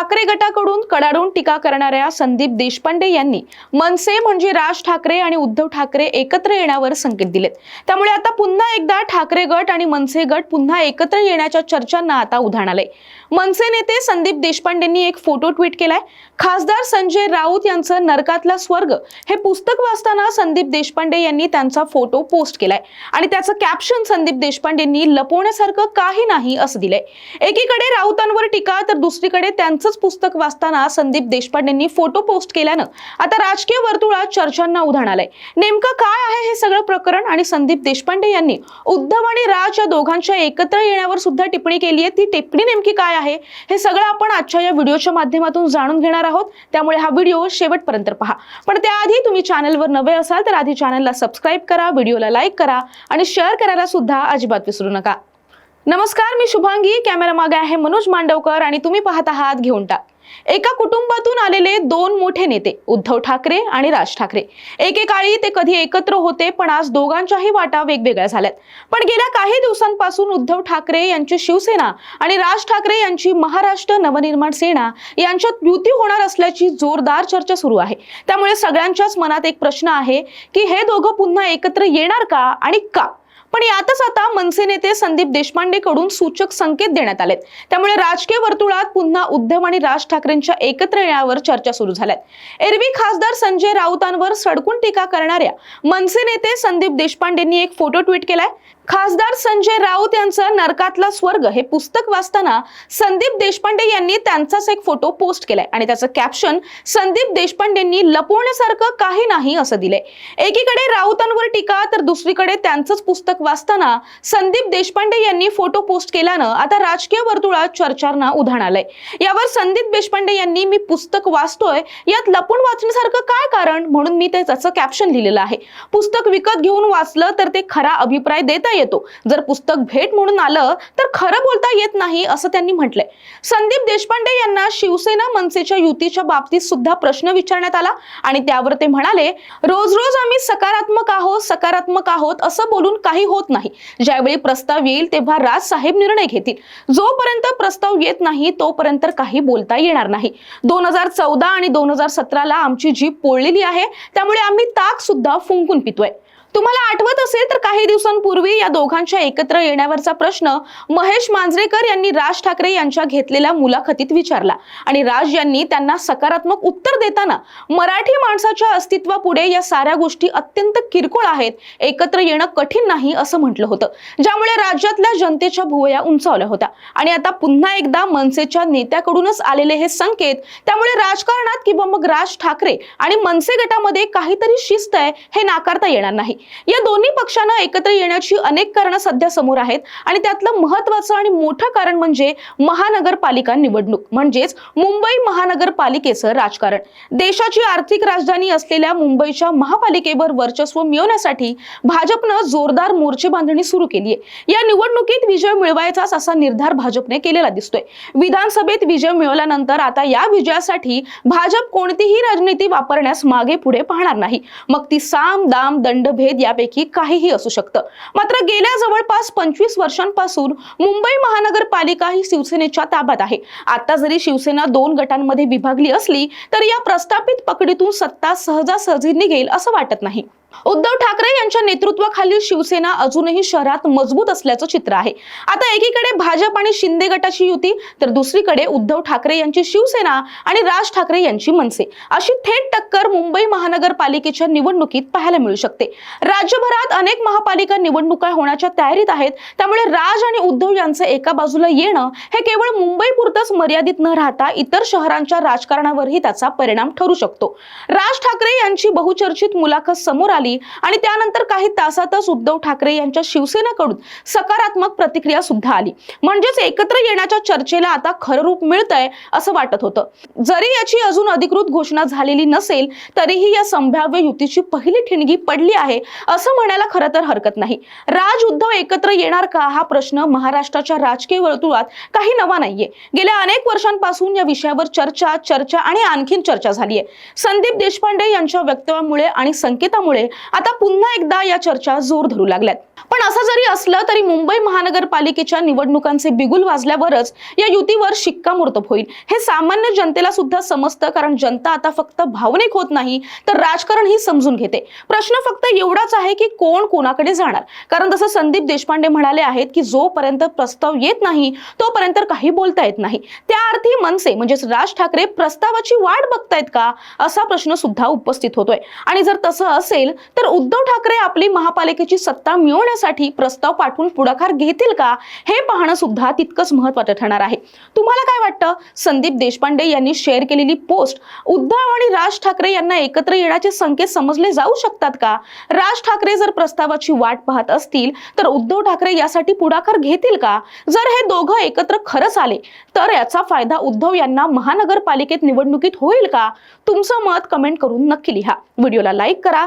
ठाकरे गटाकडून कडाडून टीका करणाऱ्या संदीप देशपांडे यांनी मनसे म्हणजे राज ठाकरे आणि उद्धव ठाकरे एकत्र येण्यावर संकेत दिलेत. त्यामुळे आता पुन्हा एकदा ठाकरे गट आणि मनसे गट पुन्हा एकत्र येण्याच्या चर्चांना आता उधाण आलंय. मनसे नेते संदीप देशपांडेंनी एक फोटो ट्विट केलाय. खासदार संजय राऊत यांचं नरकातला स्वर्ग हे पुस्तक वाचताना संदीप देशपांडे यांनी त्यांचा फोटो पोस्ट केलाय. आणि त्याचं कॅप्शन संदीप देशपांडेंनी लपवण्यासारखं काही नाही असं दिलंय. एकीकडे राऊतांवर टीका तर दुसरीकडे असंच पुस्तक वाचताना संदीप देशपांडेंनी फोटो पोस्ट केल्यानं आता राजकीय वर्तुळात चर्चांना उधाण आलंय. नेमकं काय आहे हे सगळं प्रकरण आणि संदीप देशपांडे यांनी उद्धव आणि राज या दोघांच्या एकत्र येण्यावर सुद्धा टिप्पणी केली आहे. ती टिप्पणी नेमकी काय आहे हे सगळं आपण आजच्या या व्हिडिओच्या माध्यमातून जाणून घेणार आहोत. त्यामुळे हा व्हिडिओ शेवटपर्यंत पहा. पण त्याआधी तुम्ही चॅनलवर नवे असाल तर आधी चॅनलला सबस्क्राईब करा व्हिडिओला लाईक करा आणि शेअर करायला सुद्धा अजिबात विसरू नका. नमस्कार मी शुभांगी. कॅमेरा मागे आहे मनोज मांडवकर आणि तुम्ही पाहत आहात घेऊन टाक. एका कुटुंबातून आलेले दोन मोठे नेते उद्धव ठाकरे आणि राज ठाकरे. एकेकाळी ते कधी एकत्र होते पण आज दोघांच्याही वाटा वेगवेगळ्या झाल्यात. पण गेल्या काही दिवसांपासून उद्धव ठाकरे यांची शिवसेना आणि राज ठाकरे यांची महाराष्ट्र नवनिर्माण सेना यांच्यात युती होणार असल्याची जोरदार चर्चा सुरू आहे. त्यामुळे सगळ्यांच्याच मनात एक प्रश्न आहे की हे दोघं पुन्हा एकत्र येणार का आणि का? पण यातच आता मनसे नेते संदीप देशपांडे कडून सूचक संकेत देण्यात आलेत. त्यामुळे राजकीय वर्तुळात पुन्हा उद्धव आणि राज ठाकरेंच्या एकत्र येण्यावर चर्चा सुरू झाल्यात. एरवी खासदार संजय राऊतांवर सडकून टीका करणाऱ्या मनसे नेते संदीप देशपांडेंनी एक फोटो ट्विट केलाय. खासदार संजय राऊत यांचं नरकातला स्वर्ग हे पुस्तक वाचताना संदीप देशपांडे यांनी त्यांचाच एक फोटो पोस्ट केलाय. आणि त्याचं कॅप्शन संदीप देशपांडेंनी लपवण्यासारखं काही नाही असं दिलंय. एकीकडे राऊतांवर टीका तर दुसरीकडे त्यांचंच पुस्तक वाचताना संदीप देशपांडे यांनी फोटो पोस्ट केल्यानं आता राजकीय वर्तुळात चर्चांना उधाण आलंय. यावर संदीप देशपांडे यांनी मी पुस्तक वाचतोय यात लपून वाचण्यासारखं काय कारण? म्हणून मी ते त्याचं कॅप्शन लिहिलेलं आहे. पुस्तक विकत घेऊन वाचलं तर ते खरा अभिप्राय देत येतो. जर पुस्तक भेट म्हणून आलं तर खरं बोलता येत नाही असं त्यांनी म्हटलंय. संदीप देशपांडे यांना शिवसेना मनसेच्या युतीच्या बाबतीत सुद्धा प्रश्न विचारण्यात आला आणि त्यावर ते म्हणाले रोज रोज आम्ही सकारात्मक आहोत सकारात्मक आहोत असं बोलून काही होत नाही. ज्यावेळी प्रस्ताव येईल तेव्हा राज साहेब निर्णय घेतील. जोपर्यंत प्रस्ताव येत नाही तोपर्यंत काही बोलता येणार नाही. दोन हजार चौदा आणि दोन हजार सतराला आमची जीप पोळलेली आहे त्यामुळे आम्ही ताक सुद्धा फुंकून पितोय. तुम्हाला आठवत असेल तर काही दिवसांपूर्वी या दोघांच्या एकत्र येण्यावरचा प्रश्न महेश मांजरेकर यांनी राज ठाकरे यांच्या घेतलेल्या मुलाखतीत विचारला. आणि राज यांनी त्यांना सकारात्मक उत्तर देताना मराठी माणसाच्या अस्तित्वापुढे या साऱ्या गोष्टी अत्यंत किरकोळ आहेत. एकत्र येणं कठीण नाही असं म्हटलं होतं. ज्यामुळे राज्यातल्या जनतेच्या भुवया उंचावल्या होत्या. आणि आता पुन्हा एकदा मनसेच्या नेत्याकडूनच आलेले हे संकेत त्यामुळे राजकारणात किंवा मग राज ठाकरे आणि मनसे गटामध्ये काहीतरी शिस्त आहे हे नाकारता येणार नाही. या दोन्ही पक्षांना एकत्र येण्याची अनेक कारणं सध्या समोर आहेत. आणि त्यातलं महत्वाचं आणि मोठं कारण म्हणजे महानगरपालिका निवडणूक. म्हणजेच मुंबई महानगरपालिकेचं राजकारण. देशाची आर्थिक राजधानी असलेल्या मुंबईच्या महापालिकेवर वर्चस्व मिळवण्यासाठी भाजपनं जोरदार मोर्चे बांधणी सुरू केली आहे या निवडणुकीत विजय मिळवायचाच असा निर्धार भाजपने केलेला दिसतोय. विधानसभेत विजय मिळवल्यानंतर आता या विजयासाठी भाजप कोणतीही राजनीती वापरण्यास मागे पुढे पाहणार नाही. मग ती साम दाम दंडभेद यापैकी काहीही असू शकतं. मात्र गेल्या जवळपास पंचवीस वर्षांपासून मुंबई महानगरपालिका ही शिवसेनेच्या ताब्यात आहे. आता जरी शिवसेना दोन गटांमध्ये विभागली असली तरी या प्रस्थापित पकडीतून सत्ता सहजासहजी निघेल असं वाटत नाही. उद्धव ठाकरे यांच्या नेतृत्वाखालील शिवसेना अजूनही शहरात मजबूत असल्याचं चित्र आहे. आता एकीकडे भाजप आणि शिंदे गटाची युती तर दुसरीकडे उद्धव ठाकरे यांची शिवसेना आणि राज ठाकरे यांची मनसे. अशी थेट टक्कर मुंबई महानगरपालिकेच्या निवडणुकीत पाहायला मिळू शकते. राज्यभरात अनेक महापालिका निवडणुका होण्याच्या तयारीत आहेत त्यामुळे राज आणि उद्धव यांचं एका बाजूला येणं हे केवळ मुंबई पुरतच मर्यादित न राहता इतर शहरांच्या राजकारणावरही त्याचा परिणाम ठरू शकतो. राज ठाकरे यांची बहुचर्चित मुलाखत समोर आली आणि त्यानंतर काही तासातच उद्धव ठाकरे यांच्या शिवसेनेकडून सकारात्मक प्रतिक्रिया सुद्धा आली. म्हणजेच एकत्र येण्याच्या चर्चेला आता खरं रूप मिळतंय असं वाटत होतं. जरी याची अजून अधिकृत घोषणा झालेली नसेल तरीही या संभाव्य युतीची पहिली ठिणगी पडली आहे असं म्हणायला खरं तर हरकत नाही. राज उद्धव एकत्र येणार का? हा प्रश्न महाराष्ट्राच्या राजकीय वर्तुळात काही नवा नाहीये. गेल्या अनेक वर्षांपासून या विषयावर चर्चा चर्चा आणि आणखीन चर्चा झाली आहे संदीप देशपांडे यांच्या वक्तव्यामुळे आणि संकेतामुळे आता पुन्हा एकदा या चर्चा जोर धरू लागल्यात. पण असं जरी असलं तरी मुंबई महानगरपालिकेच्या निवडणुकांचे बिगुल वाजल्यावरच या युतीवर शिक्कामोर्तब होईल. हे सामान्य जनतेला सुद्धा समजतं कारण जनता आता फक्त भावनिक होत नाही तर राजकारण ही समजून घेते. प्रश्न फक्त एवढाच आहे की कोण कोणाकडे जाणार? कारण जसं संदीप देशपांडे म्हणाले आहेत की जोपर्यंत प्रस्ताव येत नाही तोपर्यंत काही बोलता येत नाही. त्या अर्थी मनसे म्हणजेच राज ठाकरे प्रस्तावाची वाट बघतायत का? असा प्रश्न सुद्धा उपस्थित होतोय. आणि जर तसं असेल तर उद्धव ठाकरे आपली महापालिकेची सत्ता मिळवण्यासाठी प्रस्ताव पाठवून पुढाकार घेतील का? हे पाहणं सुद्धा तितकंच महत्वाचं ठरणार आहे. तुम्हाला काय वाटतं? संदीप देशपांडे यांनी शेअर केलेली पोस्ट उद्धव आणि राज ठाकरे यांना एकत्र येण्याचे संकेत समजले जाऊ शकतात का? राज ठाकरे जर प्रस्तावाची वाट पाहत असतील तर उद्धव ठाकरे यासाठी पुढाकार घेतील का? जर हे दोघं एकत्र खरंच आले तर याचा फायदा उद्धव यांना महानगरपालिकेत निवडणुकीत होईल का? तुमचं मत कमेंट करून नक्की लिहा. व्हिडिओला लाईक करा